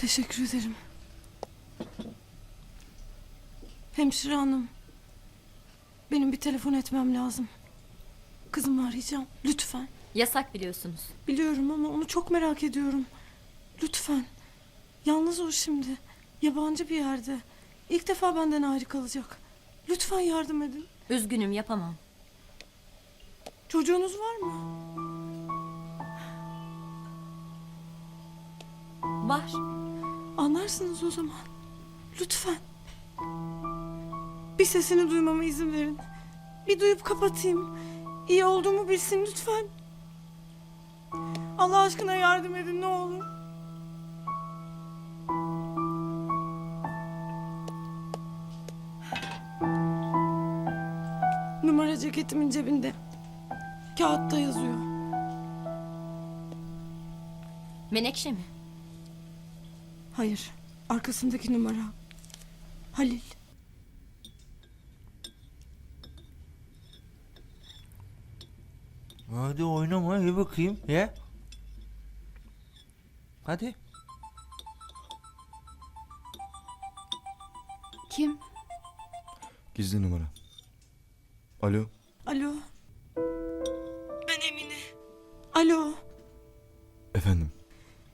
Teşekkür ederim. Hemşire hanım. Benim bir telefon etmem lazım. Kızımı arayacağım. Lütfen. Yasak biliyorsunuz. Biliyorum ama onu çok merak ediyorum. Lütfen. Yalnız o şimdi. Yabancı bir yerde. İlk defa benden ayrı kalacak. Lütfen yardım edin. Üzgünüm yapamam. Çocuğunuz var mı? Var. Anlarsınız o zaman. Lütfen. Bir sesini duymama izin verin. Bir duyup kapatayım. İyi olduğumu bilsin lütfen. Allah aşkına yardım edin ne olur. Numara ceketimin cebinde. Kağıtta yazıyor. Menekşe mi? Hayır. Arkasındaki numara. Halil. Hadi oynama ye bakayım ye. Hadi. Kim? Gizli numara. Alo. Alo. Ben Emine. Alo. Efendim.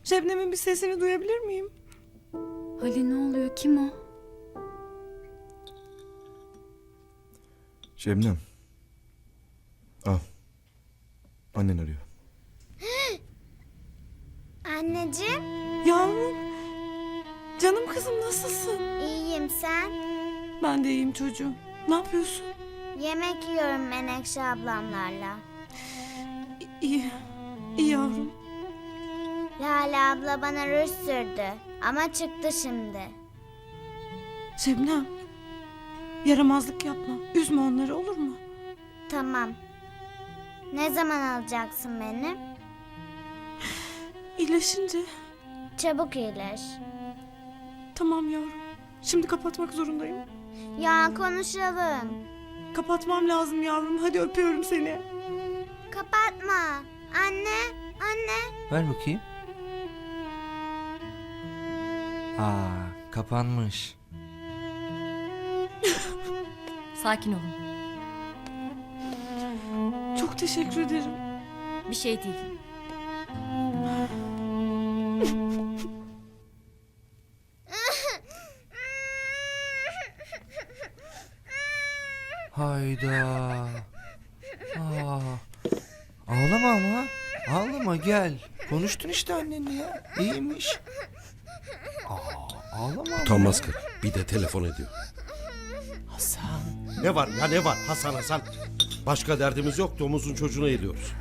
Şebnem'in bir sesini duyabilir miyim? Halil ne oluyor? Kim o? Şebnem. Al. Annen arıyor. Anneciğim, Yavrum. Canım kızım nasılsın? iyiyim sen. Ben de iyiyim çocuğum. Ne yapıyorsun? Yemek yiyorum Menekşe ablamlarla. İyi. İyi yavrum. Lale abla bana rüş sürdü ama çıktı şimdi. Şebnem. Yaramazlık yapma. Üzme onları olur mu? Tamam. Ne zaman alacaksın beni? İyileşince. Çabuk iyileş. Tamam yavrum. Şimdi kapatmak zorundayım. Ya konuşalım. Kapatmam lazım yavrum. Hadi öpüyorum seni. Kapatma. Anne, anne. Ver bakayım. Aa kapanmış. Sakin olun. Çok teşekkür ederim. Bir şey değil. Hayda. Aa. Ağlama ama. Ağlama gel. Konuştun işte annenle ya. İyiymiş. Aa, ağlama ama. Utanmaz kız. Bir de telefon ediyor. Hasan. Ne var ya ne var Hasan Hasan. Başka derdimiz yok domuzun çocuğunu ediyoruz.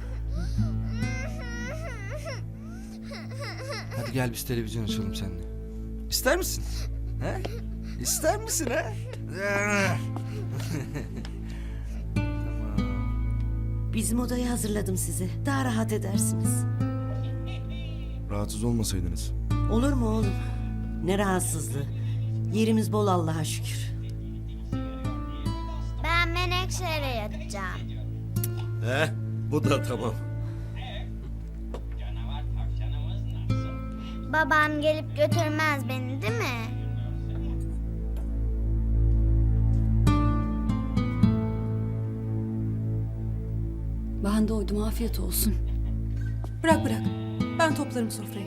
Hadi gel biz televizyon açalım seninle. İster misin? He? İster misin he? Bizim odayı hazırladım size. Daha rahat edersiniz. Rahatsız olmasaydınız. Olur mu oğlum? Ne rahatsızlığı. Yerimiz bol Allah'a şükür. Ben Menekşe'yle yatacağım. He bu da tamam. Babam gelip götürmez beni değil mi? Ben doydum afiyet olsun. Bırak bırak. Ben toplarım sofrayı.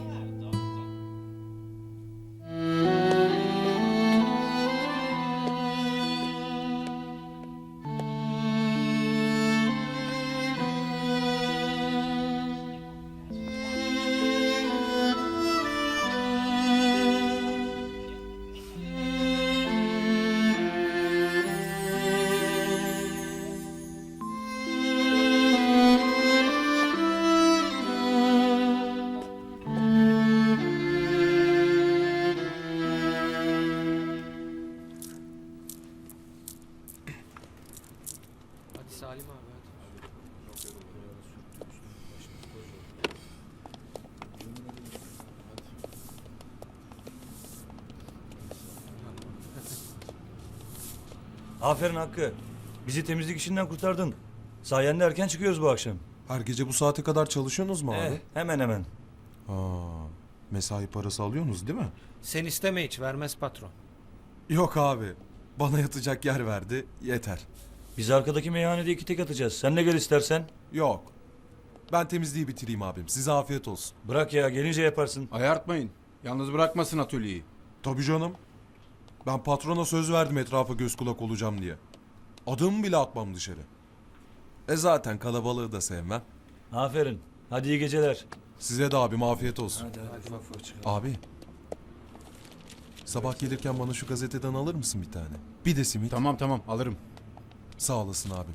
Aferin Hakkı. Bizi temizlik işinden kurtardın. Sayende erken çıkıyoruz bu akşam. Her gece bu saate kadar çalışıyorsunuz mu abi? Eh, hemen hemen. Ha. Mesai parası alıyorsunuz değil mi? Sen isteme hiç vermez patron. Yok abi. Bana yatacak yer verdi. Yeter. Biz arkadaki meyhanede iki tek atacağız. Sen de gel istersen. Yok. Ben temizliği bitireyim abim. Size afiyet olsun. Bırak ya gelince yaparsın. Ayartmayın. Yalnız bırakmasın atölyeyi. Tabii canım. Ben patrona söz verdim etrafa göz kulak olacağım diye. Adımı bile atmam dışarı. E zaten kalabalığı da sevmem. Aferin. Hadi iyi geceler. Size de abim afiyet olsun. Hadi hadi. Abi. Sabah gelirken bana şu gazeteden alır mısın bir tane? Bir de simit. Tamam tamam alırım. Sağ olasın abim.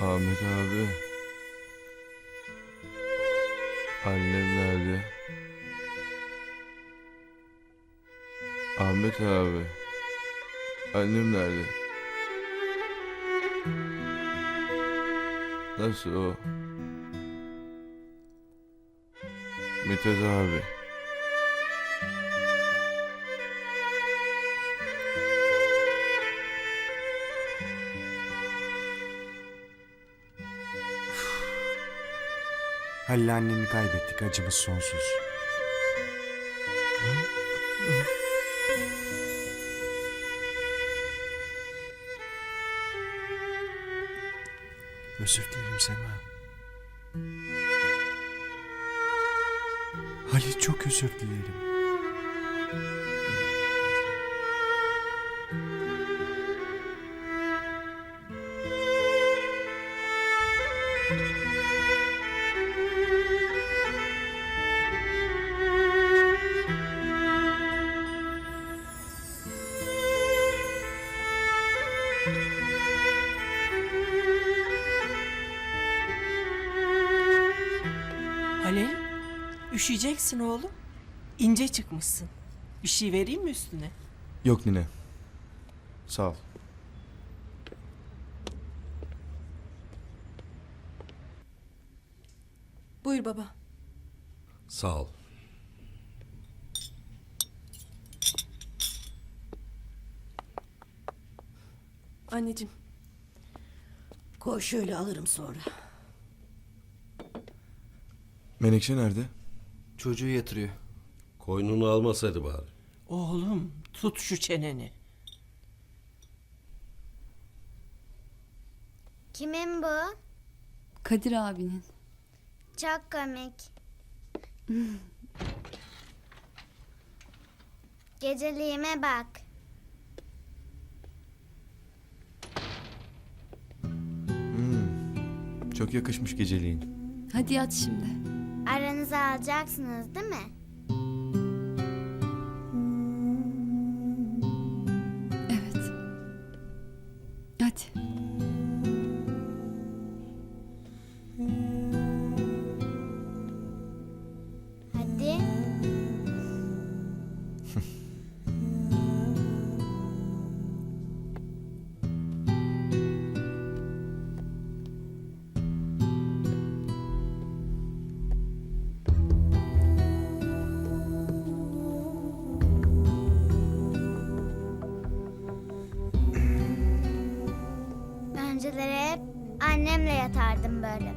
Ahmet abi. Annem nerede? Ahmet abi. Annem nerede? Nasıl o? Mithat abi. Halil anneni kaybettik acımız sonsuz. Özür dilerim Sema. Halil çok özür dilerim. Üşüyeceksin oğlum. İnce çıkmışsın. Bir şey vereyim mi üstüne? Yok nine. Sağ ol. Buyur baba. Sağ ol. Anneciğim, Koy şöyle alırım sonra. Menekşe nerede? Çocuğu yatırıyor. Koynunu almasaydı bari. oğlum tut şu çeneni. Kimin bu? Kadir abinin. Çok komik. Geceliğime bak. Çok yakışmış geceliğin. Hadi yat şimdi. Aranıza alacaksınız değil mi? Önceleri hep annemle yatardım böyle.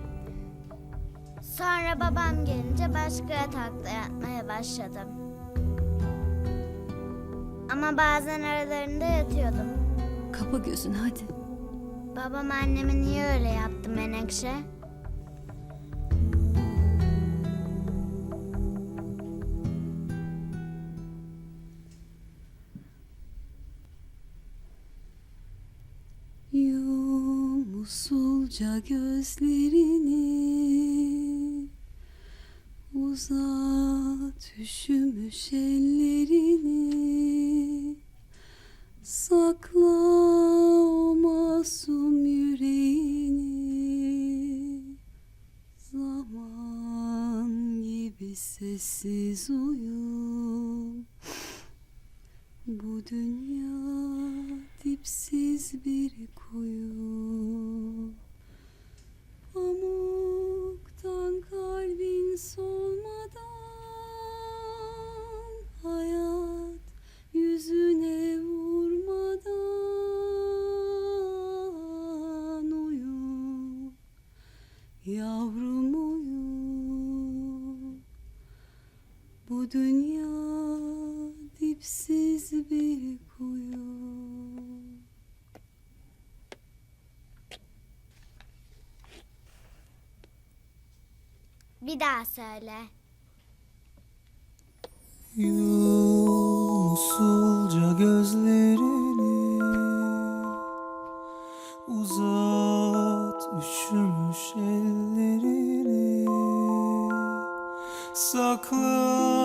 Sonra babam gelince başka yatakta yatmaya başladım. Ama bazen aralarında yatıyordum. Kapa gözünü hadi. Babam annemi niye öyle yaptı Menekşe? Usulca gözlerini Uzat üşümüş ellerini. Sakla o masum yüreğini. Zaman gibi sessiz uyu Bu dünya dipsiz bir kuyu. Pamuktan kalbin solmadan Hayat yüzüne vurmadan Uyu Yavrum uyu Bu dünya dipsiz bir kuyu Bir daha söyle. Usulca gözlerini Uzat üşümüş ellerini Sakla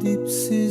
dünya dipsiz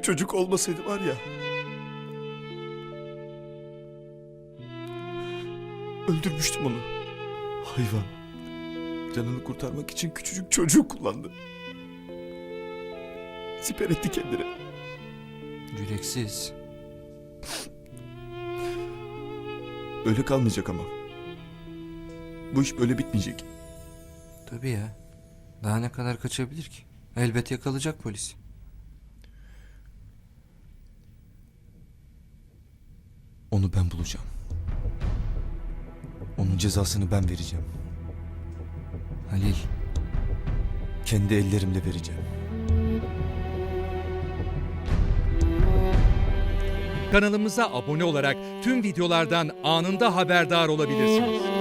Şu çocuk olmasaydı var ya. Öldürmüştüm onu. Hayvan. Canını kurtarmak için küçücük çocuğu kullandı. Siper etti kendine. Yüreksiz. Öyle kalmayacak ama. Bu iş böyle bitmeyecek. Tabii ya. Daha ne kadar kaçabilir ki? Elbet yakalayacak polis. Onu ben bulacağım. Onun cezasını ben vereceğim. Halil. Kendi ellerimle vereceğim. Kanalımıza abone olarak tüm videolardan anında haberdar olabilirsiniz.